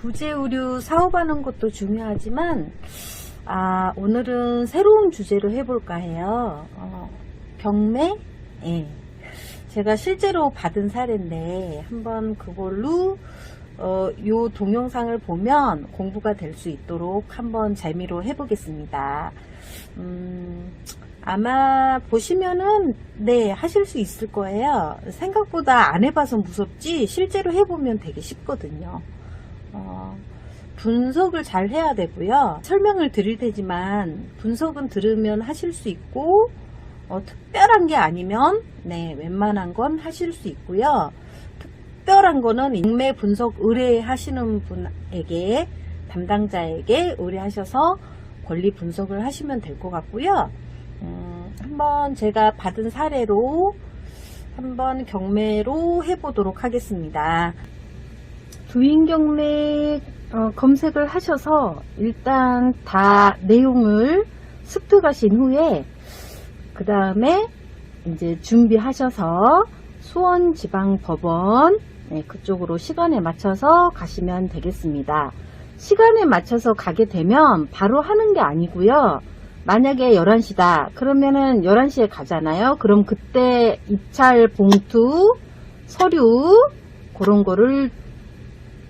구제 의류 사업하는 것도 중요하지만 아 오늘은 새로운 주제로 해볼까 해요. 어, 경매? 예. 제가 실제로 받은 사례인데 한번 그걸로 어, 요 동영상을 보면 공부가 될 수 있도록 한번 재미로 해보겠습니다. 음, 아마 보시면은 네 하실 수 있을 거예요. 생각보다 안 해봐서 무섭지 실제로 해보면 되게 쉽거든요. 어, 분석을 잘 해야 되고요. 설명을 드릴 테지만 분석은 들으면 하실 수 있고 어, 특별한 게 아니면 네 웬만한 건 하실 수 있고요. 특별한 거는 인매 분석 의뢰하시는 분에게 담당자에게 의뢰하셔서 권리 분석을 하시면 될 것 같고요. 음, 한번 제가 받은 사례로 한번 경매로 해보도록 하겠습니다. 두인 경매 어, 검색을 하셔서 일단 다 내용을 습득하신 후에 그 다음에 이제 준비하셔서 수원지방법원 네, 그쪽으로 시간에 맞춰서 가시면 되겠습니다. 시간에 맞춰서 가게 되면 바로 하는 게 아니고요. 만약에 11시다. 그러면은 11시에 가잖아요. 그럼 그때 입찰 봉투, 서류 그런 거를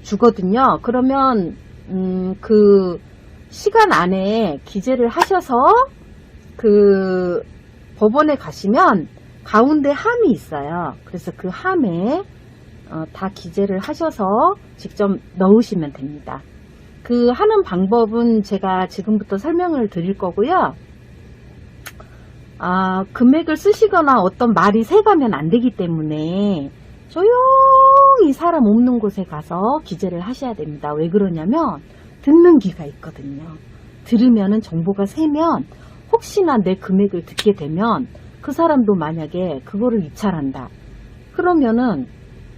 주거든요. 그러면 음, 그 시간 안에 기재를 하셔서 그 법원에 가시면 가운데 함이 있어요. 그래서 그 함에 어, 다 기재를 하셔서 직접 넣으시면 됩니다. 그 하는 방법은 제가 지금부터 설명을 드릴 거고요. 아, 금액을 쓰시거나 어떤 말이 새가면 안 되기 때문에 조용 히 사람 없는 곳에 가서 기재를 하셔야 됩니다. 왜 그러냐면 듣는 귀가 있거든요. 들으면은 정보가 새면 혹시나 내 금액을 듣게 되면 그 사람도 만약에 그거를 입찰한다. 그러면은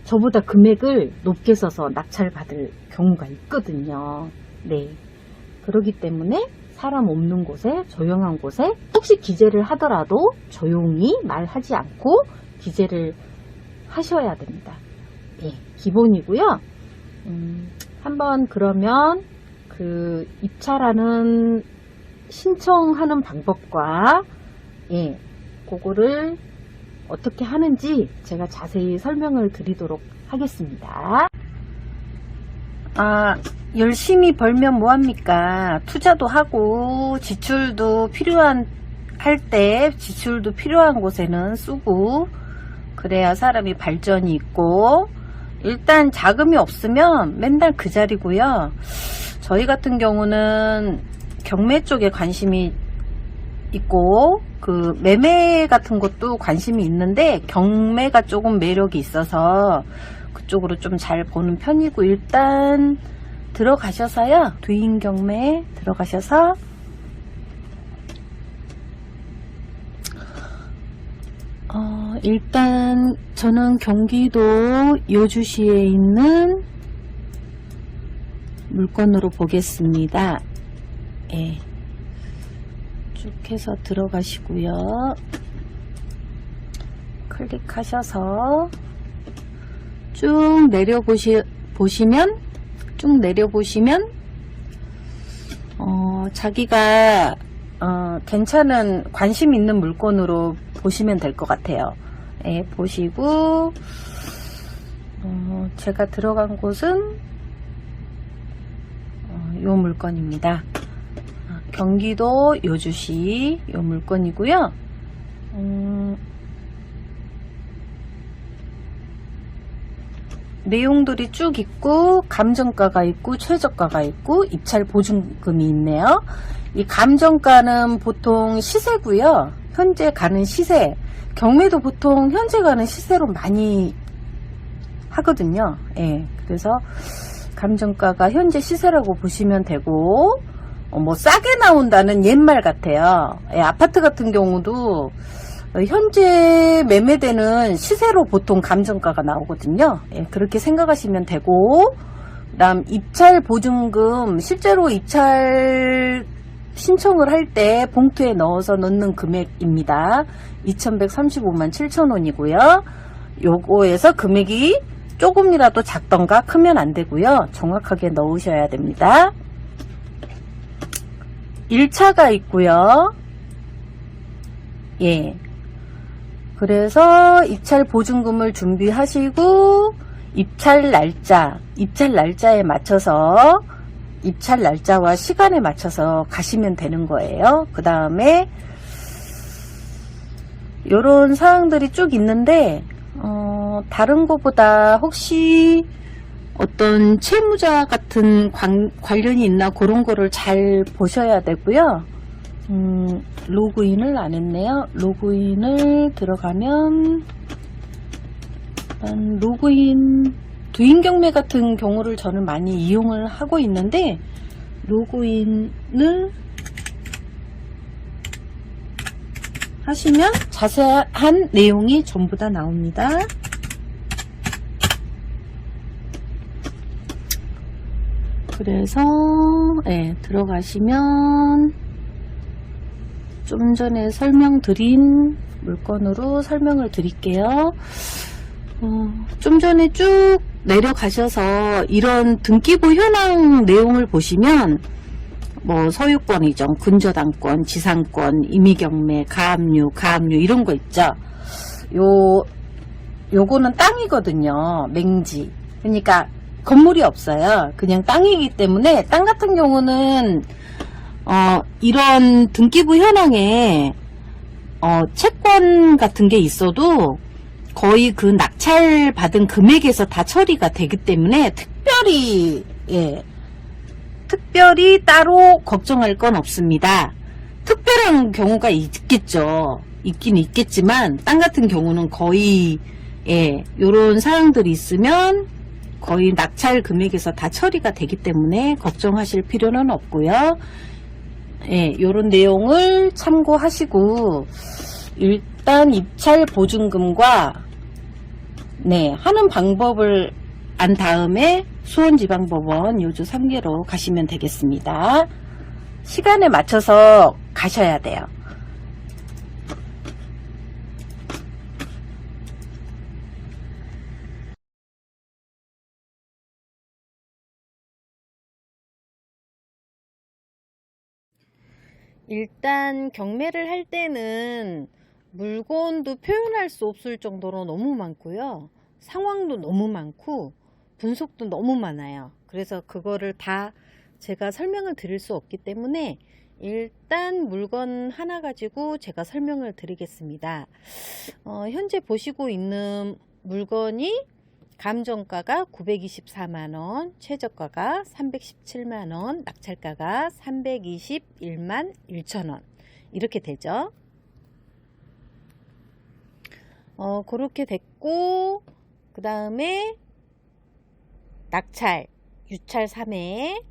저보다 금액을 높게 써서 낙찰받을 경우가 있거든요. 네. 그렇기 때문에 사람 없는 곳에 조용한 곳에 혹시 기재를 하더라도 조용히 말하지 않고 기재를 하셔야 됩니다. 예, 기본이고요. 음, 한번 그러면 그 입찰하는 신청하는 방법과 예, 그거를 어떻게 하는지 제가 자세히 설명을 드리도록 하겠습니다. 아, 열심히 벌면 뭐합니까? 투자도 하고, 지출도 필요한, 할 때, 지출도 필요한 곳에는 쓰고, 그래야 사람이 발전이 있고, 일단 자금이 없으면 맨날 그 자리고요. 저희 같은 경우는 경매 쪽에 관심이 있고 그 매매 같은 것도 관심이 있는데 경매가 조금 매력이 있어서 그쪽으로 좀 잘 보는 편이고 일단 들어가셔서요 두인 경매 들어가셔서 어, 일단 저는 경기도 여주시에 있는 물건으로 보겠습니다. 예. 쭉 해서 들어가시고요. 클릭하셔서 쭉 내려보시, 보시면, 쭉 내려보시면, 어, 자기가, 어, 괜찮은 관심 있는 물건으로 보시면 될 것 같아요. 예, 보시고, 어, 제가 들어간 곳은, 어, 요 물건입니다. 경기도 여주시 요 물건이고요. 음, 내용들이 쭉 있고 감정가가 있고 최저가가 있고 입찰 보증금이 있네요. 이 감정가는 보통 시세고요. 현재 가는 시세. 경매도 보통 현재 가는 시세로 많이 하거든요. 예. 그래서 감정가가 현재 시세라고 보시면 되고 어, 뭐 싸게 나온다는 옛말 같아요. 예, 아파트 같은 경우도 현재 매매되는 시세로 보통 감정가가 나오거든요. 예, 그렇게 생각하시면 되고 그 다음 입찰 보증금 실제로 입찰 신청을 할 때 봉투에 넣어서 넣는 금액입니다. 2135만 7천원이고요. 요거에서 금액이 조금이라도 작던가 크면 안 되고요. 정확하게 넣으셔야 됩니다. 1차가 있고요. 예. 그래서 입찰 보증금을 준비하시고 입찰 날짜, 입찰 날짜에 맞춰서 입찰 날짜와 시간에 맞춰서 가시면 되는 거예요. 그 다음에 이런 사항들이 쭉 있는데 어, 다른 것보다 혹시 어떤 채무자 같은 관, 관련이 있나 그런 거를 잘 보셔야 되고요. 음, 로그인을 안 했네요. 로그인을 들어가면 일단 로그인 두인 경매 같은 경우를 저는 많이 이용을 하고 있는데 로그인을 하시면 자세한 내용이 전부 다 나옵니다. 그래서 예, 들어가시면 좀 전에 설명드린 물건으로 설명을 드릴게요. 어, 좀 전에 쭉 내려가셔서 이런 등기부 현황 내용을 보시면 뭐 소유권 이전, 근저당권, 지상권, 임의경매, 가압류, 가압류 이런 거 있죠. 요 요거는 땅이거든요. 맹지. 그러니까 건물이 없어요. 그냥 땅이기 때문에 땅 같은 경우는 어, 이런 등기부 현황에 어, 채권 같은 게 있어도 거의 그 낙찰 받은 금액에서 다 처리가 되기 때문에 특별히 예, 특별히 따로 걱정할 건 없습니다. 특별한 경우가 있겠죠. 있긴 있겠지만 땅 같은 경우는 거의 예, 요런 사항들이 있으면 거의 낙찰 금액에서 다 처리가 되기 때문에 걱정하실 필요는 없고요. 예, 요런 내용을 참고하시고 일 단 입찰 보증금과 네, 하는 방법을 안 다음에 수원지방법원 요주 3개로 가시면 되겠습니다. 시간에 맞춰서 가셔야 돼요. 일단 경매를 할 때는 물건도 표현할 수 없을 정도로 너무 많고요. 상황도 너무 많고 분석도 너무 많아요. 그래서 그거를 다 제가 설명을 드릴 수 없기 때문에 일단 물건 하나 가지고 제가 설명을 드리겠습니다. 어, 현재 보시고 있는 물건이 감정가가 924만원, 최저가가 317만원, 낙찰가가 321만 1천원. 이렇게 되죠. 어, 그렇게 됐고, 그 다음에 낙찰, 유찰 3회.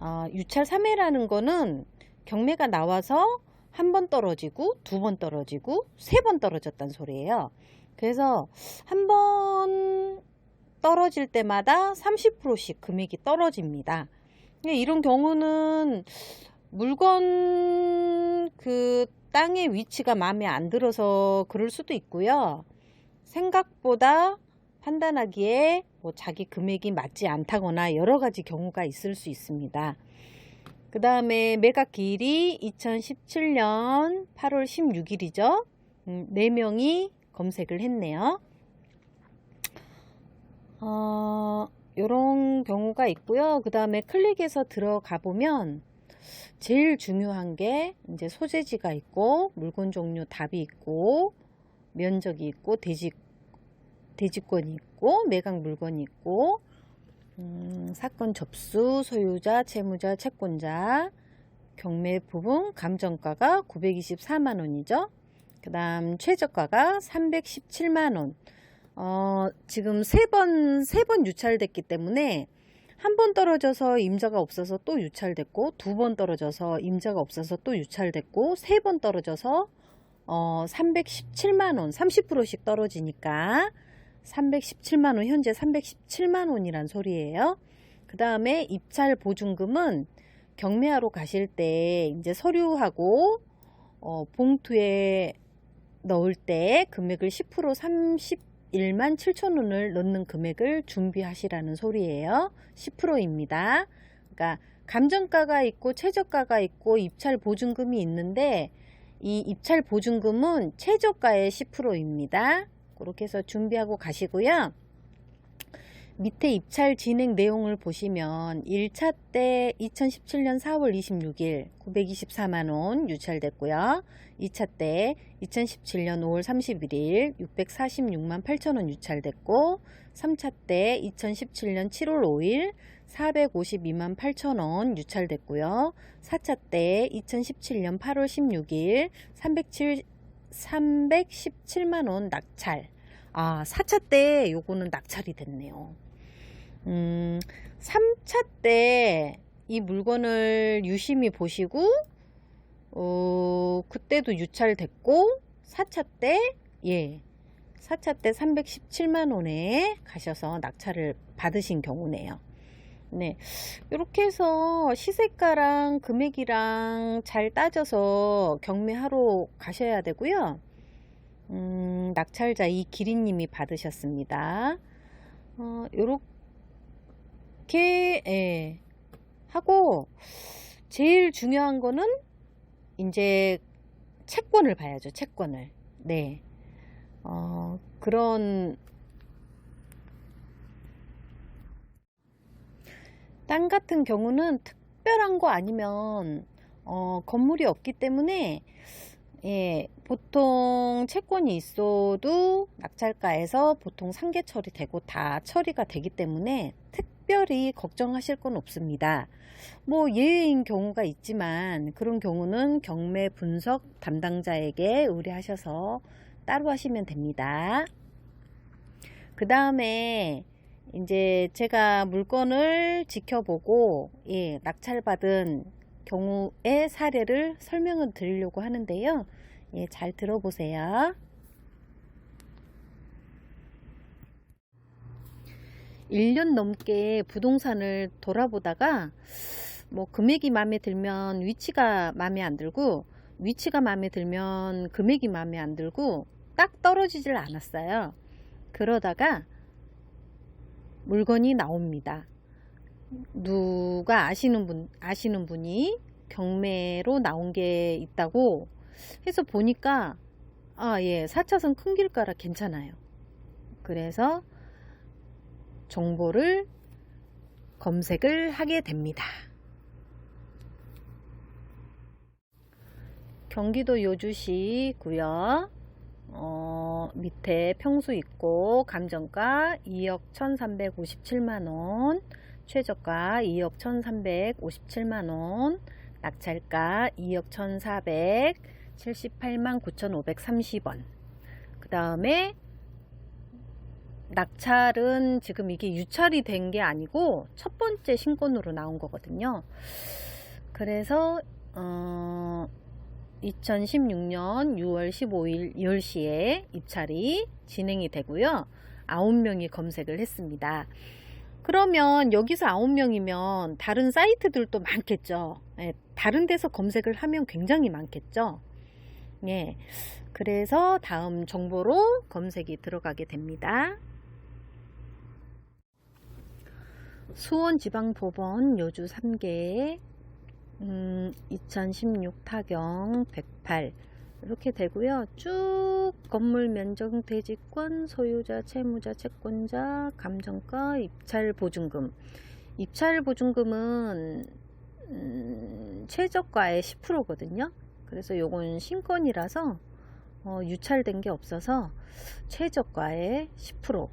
어, 유찰 3회라는 거는 경매가 나와서 한 번 떨어지고, 두 번 떨어지고, 세 번 떨어졌단 소리예요. 그래서 한 번 떨어질 때마다 30%씩 금액이 떨어집니다. 근데 이런 경우는 물건 그 땅의 위치가 마음에 안 들어서 그럴 수도 있고요. 생각보다 판단하기에 뭐 자기 금액이 맞지 않다거나 여러 가지 경우가 있을 수 있습니다. 그 다음에 매각 기일이 2017년 8월 16일이죠. 음, 4명이 검색을 했네요. 어, 요런 경우가 있고요. 그 다음에 클릭해서 들어가 보면 제일 중요한 게 이제 소재지가 있고 물건 종류 답이 있고 면적이 있고 대지 대지권이 있고 매각 물건이 있고 음, 사건 접수 소유자 채무자 채권자 경매 부분 감정가가 924만 원이죠. 그 다음 최저가가 317만 원. 어, 지금 세 번, 세 번 유찰됐기 때문에 한 번 떨어져서 임자가 없어서 또 유찰됐고, 두 번 떨어져서 임자가 없어서 또 유찰됐고, 세 번 떨어져서, 어, 317만 원, 30%씩 떨어지니까, 317만 원, 현재 317만 원이란 소리예요. 그 다음에 입찰 보증금은 경매하러 가실 때, 이제 서류하고, 어, 봉투에 넣을 때 금액을 10% 30 1만 7천 원을 넣는 금액을 준비하시라는 소리예요. 10%입니다. 그러니까 감정가가 있고 최저가가 있고 입찰 보증금이 있는데 이 입찰 보증금은 최저가의 10%입니다. 그렇게 해서 준비하고 가시고요. 밑에 입찰 진행 내용을 보시면 1차 때 2017년 4월 26일 924만원 유찰됐고요. 2차 때 2017년 5월 31일 646만 8천원 유찰됐고 3차 때 2017년 7월 5일 452만 8천원 유찰됐고요. 4차 때 2017년 8월 16일 307, 317만원 낙찰 아, 4차 때 요거는 낙찰이 됐네요. 음, 3차 때 이 물건을 유심히 보시고, 어, 그때도 유찰됐고, 4차 때, 예, 4차 때 317만원에 가셔서 낙찰을 받으신 경우네요. 네. 이렇게 해서 시세가랑 금액이랑 잘 따져서 경매하러 가셔야 되고요. 음, 낙찰자 이기린님이 받으셨습니다. 어, 요렇게, 예, 하고, 제일 중요한 거는, 이제, 채권을 봐야죠, 채권을. 네. 어, 그런, 땅 같은 경우는 특별한 거 아니면, 어, 건물이 없기 때문에, 예, 보통 채권이 있어도 낙찰가에서 보통 상계 처리되고 다 처리가 되기 때문에 특별히 걱정하실 건 없습니다. 뭐 예외인 경우가 있지만 그런 경우는 경매 분석 담당자에게 의뢰하셔서 따로 하시면 됩니다. 그 다음에 이제 제가 물건을 지켜보고 예, 낙찰받은 경우의 사례를 설명을 드리려고 하는데요. 예, 잘 들어보세요. 1년 넘게 부동산을 돌아보다가 뭐 금액이 마음에 들면 위치가 마음에 안 들고 위치가 마음에 들면 금액이 마음에 안 들고 딱 떨어지질 않았어요. 그러다가 물건이 나옵니다. 누가 아시는 분 아시는 분이 경매로 나온 게 있다고 해서 보니까 아 예 4차선 큰 길가라 괜찮아요. 그래서 정보를 검색을 하게 됩니다. 경기도 여주시고요 어, 밑에 평수 있고 감정가 2억 1357만원 최저가 2억 1357만원 낙찰가 2억 1478만 9530원. 그 다음에 낙찰은 지금 이게 유찰이 된 게 아니고 첫 번째 신권으로 나온 거거든요. 그래서 어, 2016년 6월 15일 10시에 입찰이 진행이 되고요. 9명이 검색을 했습니다 그러면 여기서 9명이면 다른 사이트들도 많겠죠. 예, 다른 데서 검색을 하면 굉장히 많겠죠. 예, 그래서 다음 정보로 검색이 들어가게 됩니다. 수원지방법원 요주 3개 음, 2016 타경 108 이렇게 되고요. 쭉 건물 면적 대지권, 소유자, 채무자, 채권자, 감정가, 입찰 보증금. 입찰 보증금은 음, 최저가의 10%거든요. 그래서 요건 신권이라서 어, 유찰된 게 없어서 최저가의 10%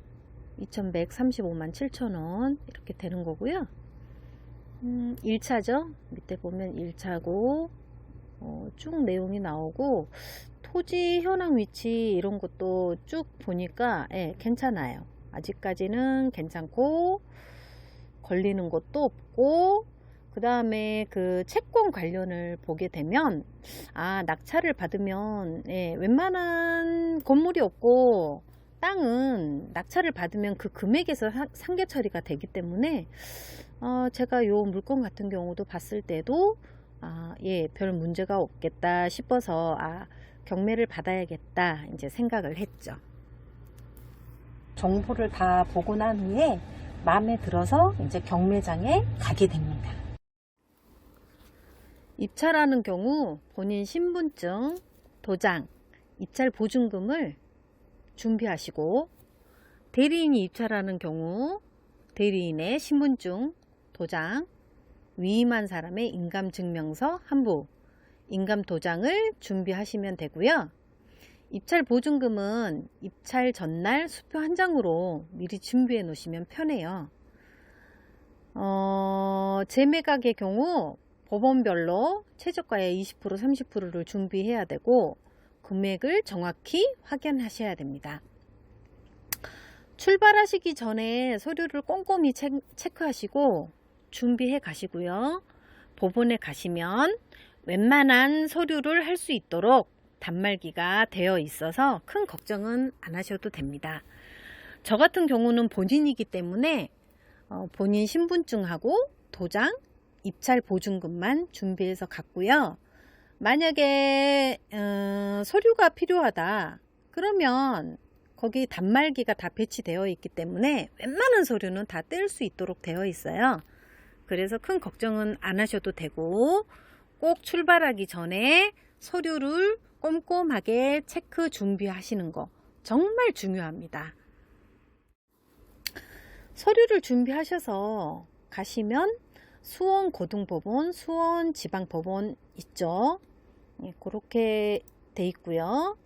2135만 7천원 이렇게 되는 거고요. 음, 1차죠. 밑에 보면 1차고 어, 쭉 내용이 나오고 토지 현황 위치 이런 것도 쭉 보니까 예, 괜찮아요. 아직까지는 괜찮고 걸리는 것도 없고 그 다음에 그 채권 관련을 보게 되면 아 낙찰을 받으면 예, 웬만한 건물이 없고 땅은 낙찰을 받으면 그 금액에서 상계 처리가 되기 때문에 어, 제가 요 물건 같은 경우도 봤을 때도 아, 예, 별 문제가 없겠다 싶어서 아, 경매를 받아야겠다 이제 생각을 했죠. 정보를 다 보고 난 후에 마음에 들어서 이제 경매장에 가게 됩니다. 입찰하는 경우 본인 신분증, 도장, 입찰 보증금을 준비하시고 대리인이 입찰하는 경우 대리인의 신분증, 도장, 위임한 사람의 인감증명서 한부, 인감 도장을 준비하시면 되고요. 입찰 보증금은 입찰 전날 수표 한 장으로 미리 준비해 놓으시면 편해요. 어, 재매각의 경우 법원별로 최저가의 20% 30%를 준비해야 되고 금액을 정확히 확인하셔야 됩니다. 출발하시기 전에 서류를 꼼꼼히 체, 체크하시고 준비해 가시고요. 법원에 가시면 웬만한 서류를 할 수 있도록 단말기가 되어 있어서 큰 걱정은 안 하셔도 됩니다. 저 같은 경우는 본인이기 때문에 어, 본인 신분증하고 도장, 입찰 보증금만 준비해서 갔고요. 만약에 어, 서류가 필요하다 그러면 거기 단말기가 다 배치되어 있기 때문에 웬만한 서류는 다 뗄 수 있도록 되어 있어요. 그래서 큰 걱정은 안 하셔도 되고 꼭 출발하기 전에 서류를 꼼꼼하게 체크 준비하시는 거 정말 중요합니다. 서류를 준비하셔서 가시면 수원 고등법원, 수원 지방법원 있죠. 예, 그렇게 돼 있고요.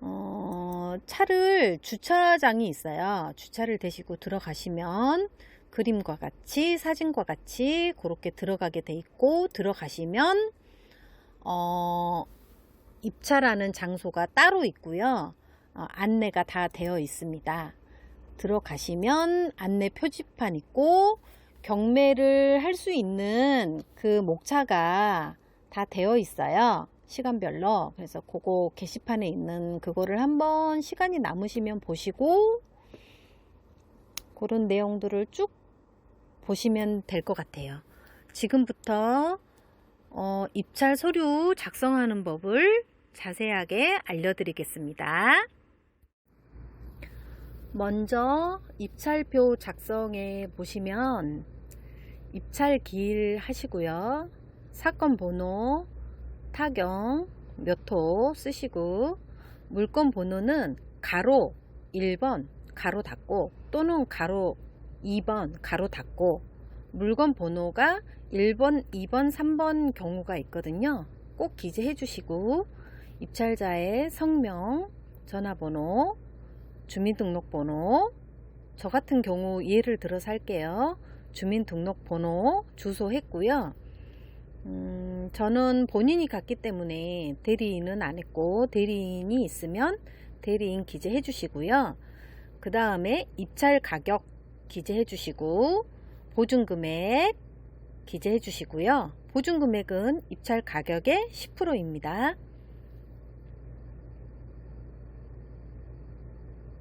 어, 차를 주차장이 있어요. 주차를 대시고 들어가시면 그림과 같이 사진과 같이 그렇게 들어가게 돼 있고 들어가시면 어, 입찰하는 장소가 따로 있고요. 어, 안내가 다 되어 있습니다. 들어가시면 안내 표지판 있고 경매를 할 수 있는 그 목차가 다 되어 있어요. 시간별로. 그래서 그거 게시판에 있는 그거를 한번 시간이 남으시면 보시고 그런 내용들을 쭉 보시면 될 것 같아요. 지금부터 어, 입찰 서류 작성하는 법을 자세하게 알려드리겠습니다. 먼저 입찰표 작성에 보시면 입찰 기일 하시고요. 사건 번호, 타경, 몇 호 쓰시고 물건 번호는 가로 1번 가로 닫고 또는 가로 2번 가로 닫고 물건 번호가 1번, 2번, 3번 경우가 있거든요. 꼭 기재해 주시고 입찰자의 성명, 전화번호, 주민등록번호 저 같은 경우 예를 들어서 할게요. 주민등록번호, 주소 했고요. 음, 저는 본인이 갔기 때문에 대리인은 안 했고 대리인이 있으면 대리인 기재해 주시고요. 그 다음에 입찰 가격 기재해 주시고 보증금액 기재해 주시고요. 보증금액은 입찰 가격의 10%입니다.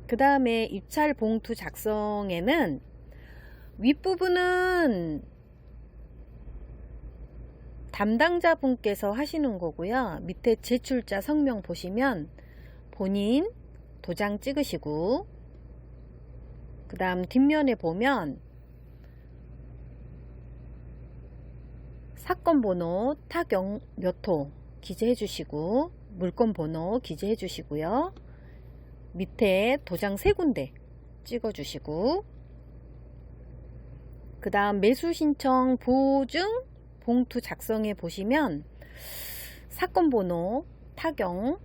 그 다음에 입찰 봉투 작성에는 윗부분은 담당자 분께서 하시는 거고요. 밑에 제출자 성명 보시면 본인 도장 찍으시고 그 다음 뒷면에 보면 사건 번호, 타경 몇 호 기재해 주시고 물건 번호 기재해 주시고요. 밑에 도장 세 군데 찍어 주시고 그 다음 매수 신청 보증 봉투 작성해 보시면 사건 번호, 타경,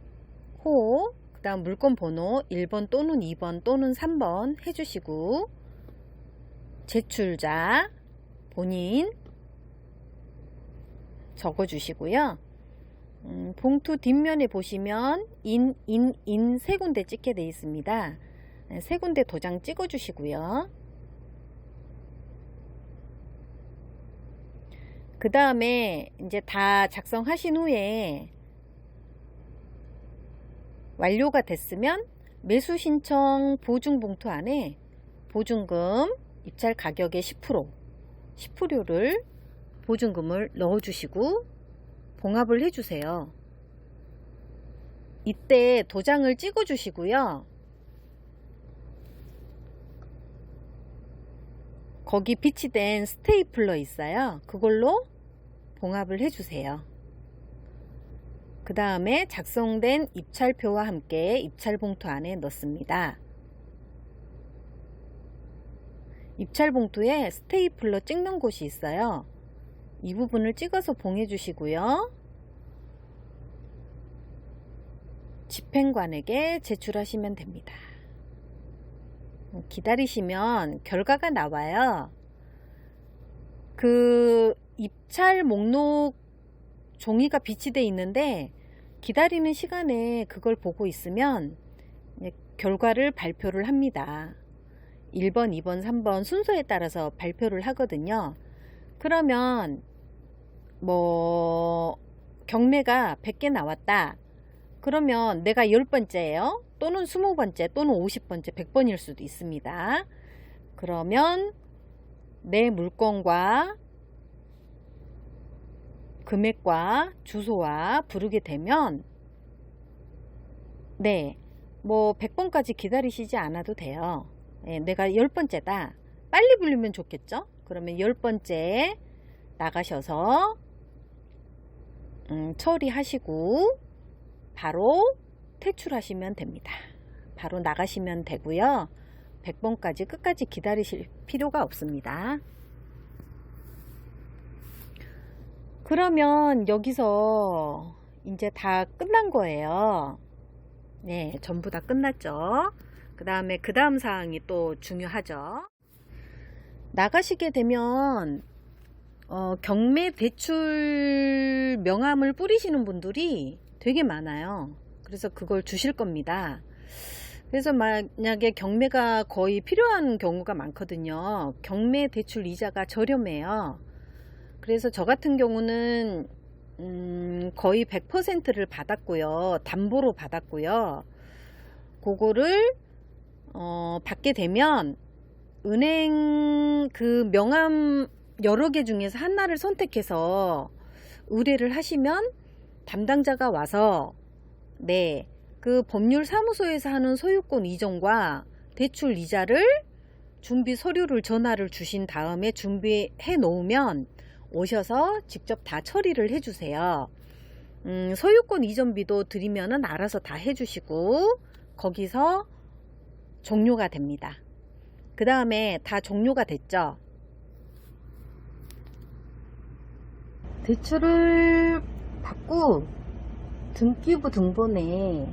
호, 그 다음 물건 번호 1번 또는 2번 또는 3번 해주시고 제출자, 본인 적어주시고요. 음, 봉투 뒷면에 보시면 인, 인, 인 세 군데 찍게 되어 있습니다. 네, 세 군데 도장 찍어 주시고요. 그 다음에 이제 다 작성하신 후에 완료가 됐으면 매수 신청 보증 봉투 안에 보증금 입찰 가격의 10% 10%를 보증금을 넣어 주시고 봉합을 해 주세요. 이때 도장을 찍어 주시고요. 거기 비치된 스테이플러 있어요. 그걸로 봉합을 해 주세요. 그 다음에 작성된 입찰표와 함께 입찰봉투 안에 넣습니다. 입찰봉투에 스테이플러 찍는 곳이 있어요. 이 부분을 찍어서 봉해 주시고요. 집행관에게 제출하시면 됩니다. 기다리시면 결과가 나와요. 그 입찰 목록 종이가 비치돼 있는데 기다리는 시간에 그걸 보고 있으면 결과를 발표를 합니다. 1번, 2번, 3번 순서에 따라서 발표를 하거든요. 그러면 뭐 경매가 100개 나왔다. 그러면 내가 10번째예요. 또는 20번째 또는 50번째 100번일 수도 있습니다. 그러면 내 물건과 금액과 주소와 부르게 되면 네, 뭐 100번까지 기다리시지 않아도 돼요. 예, 내가 10번째다. 빨리 불리면 좋겠죠? 그러면 10번째 나가셔서 음, 처리하시고 바로 퇴출하시면 됩니다. 바로 나가시면 되고요. 100번까지 끝까지 기다리실 필요가 없습니다. 그러면 여기서 이제 다 끝난 거예요. 네, 전부 다 끝났죠. 그 다음에 그 다음 사항이 또 중요하죠. 나가시게 되면 어, 경매 대출 명함을 뿌리시는 분들이 되게 많아요. 그래서 그걸 주실 겁니다. 그래서 만약에 경매가 거의 필요한 경우가 많거든요. 경매 대출 이자가 저렴해요. 그래서 저 같은 경우는 음, 거의 100%를 받았고요. 담보로 받았고요. 그거를 어, 받게 되면 은행 그 명함 여러 개 중에서 하나를 선택해서 의뢰를 하시면 담당자가 와서 네, 그 법률 사무소에서 하는 소유권 이전과 대출 이자를 준비 서류를 전화를 주신 다음에 준비해 놓으면 오셔서 직접 다 처리를 해 주세요. 음, 소유권 이전비도 드리면은 알아서 다 해주시고 거기서 종료가 됩니다. 그 다음에 다 종료가 됐죠. 대출을 받고 등기부 등본에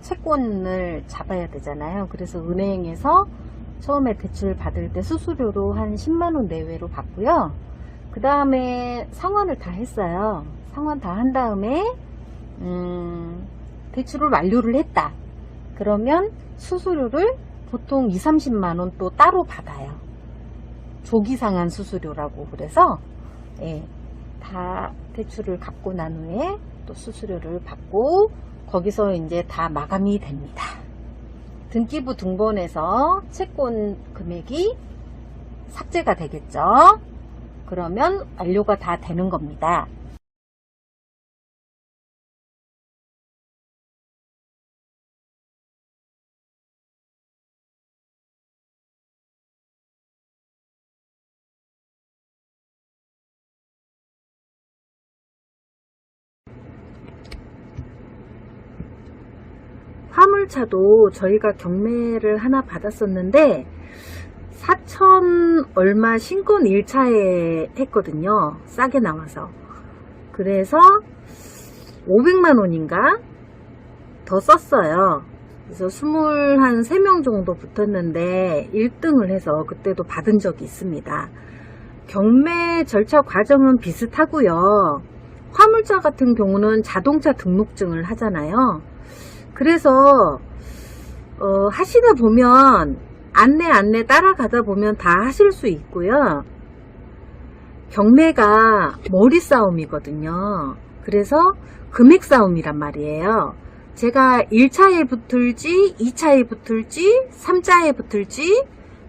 채권을 잡아야 되잖아요. 그래서 은행에서 처음에 대출 받을 때 수수료로 한 10만원 내외로 받고요. 그 다음에 상환을 다 했어요. 상환 다 한 다음에 음, 대출을 완료를 했다. 그러면 수수료를 보통 2, 30만원 또 따로 받아요. 조기 상환 수수료라고 그래서 예, 다 대출을 갚고 난 후에 또 수수료를 받고 거기서 이제 다 마감이 됩니다. 등기부 등본에서 채권 금액이 삭제가 되겠죠. 그러면 완료가 다 되는 겁니다. 화물차도 저희가 경매를 하나 받았었는데 4천 얼마 신권 1차에 했거든요. 싸게 나와서. 그래서 500만 원인가 더 썼어요. 그래서 21, 3명 정도 붙었는데 1등을 해서 그때도 받은 적이 있습니다. 경매 절차 과정은 비슷하고요. 화물차 같은 경우는 자동차 등록증을 하잖아요. 그래서 어, 하시다 보면 안내 안내 따라가다 보면 다 하실 수 있고요. 경매가 머리 싸움이거든요. 그래서 금액 싸움이란 말이에요. 제가 1차에 붙을지 2차에 붙을지 3차에 붙을지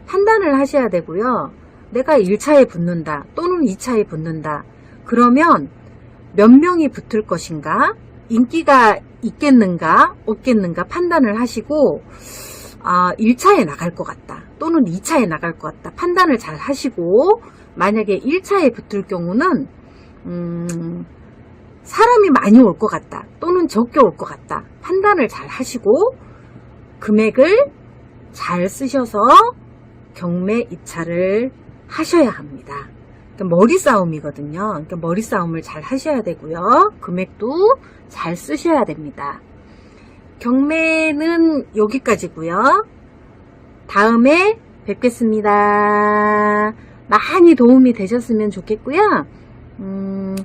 판단을 하셔야 되고요. 내가 1차에 붙는다 또는 2차에 붙는다. 그러면 몇 명이 붙을 것인가? 인기가 있겠는가 없겠는가 판단을 하시고 아, 1차에 나갈 것 같다 또는 2차에 나갈 것 같다. 판단을 잘 하시고 만약에 1차에 붙을 경우는 음, 사람이 많이 올 것 같다. 또는 적게 올 것 같다. 판단을 잘 하시고 금액을 잘 쓰셔서 경매 입찰을 하셔야 합니다. 그러니까 머리 싸움이거든요. 그러니까 머리 싸움을 잘 하셔야 되고요. 금액도 잘 쓰셔야 됩니다. 경매는 여기까지고요. 다음에 뵙겠습니다. 많이 도움이 되셨으면 좋겠고요. 음,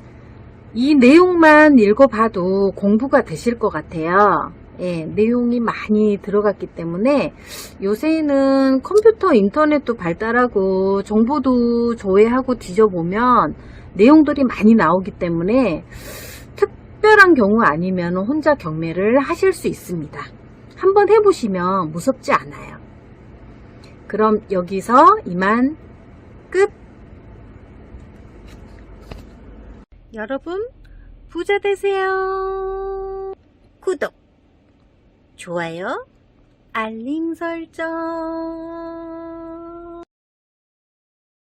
이 내용만 읽어봐도 공부가 되실 것 같아요. 예, 내용이 많이 들어갔기 때문에 요새는 컴퓨터 인터넷도 발달하고 정보도 조회하고 뒤져보면 내용들이 많이 나오기 때문에 특별한 경우 아니면 혼자 경매를 하실 수 있습니다. 한번 해보시면 무섭지 않아요. 그럼 여기서 이만 끝! 여러분, 부자 되세요! 구독, 좋아요, 알림 설정,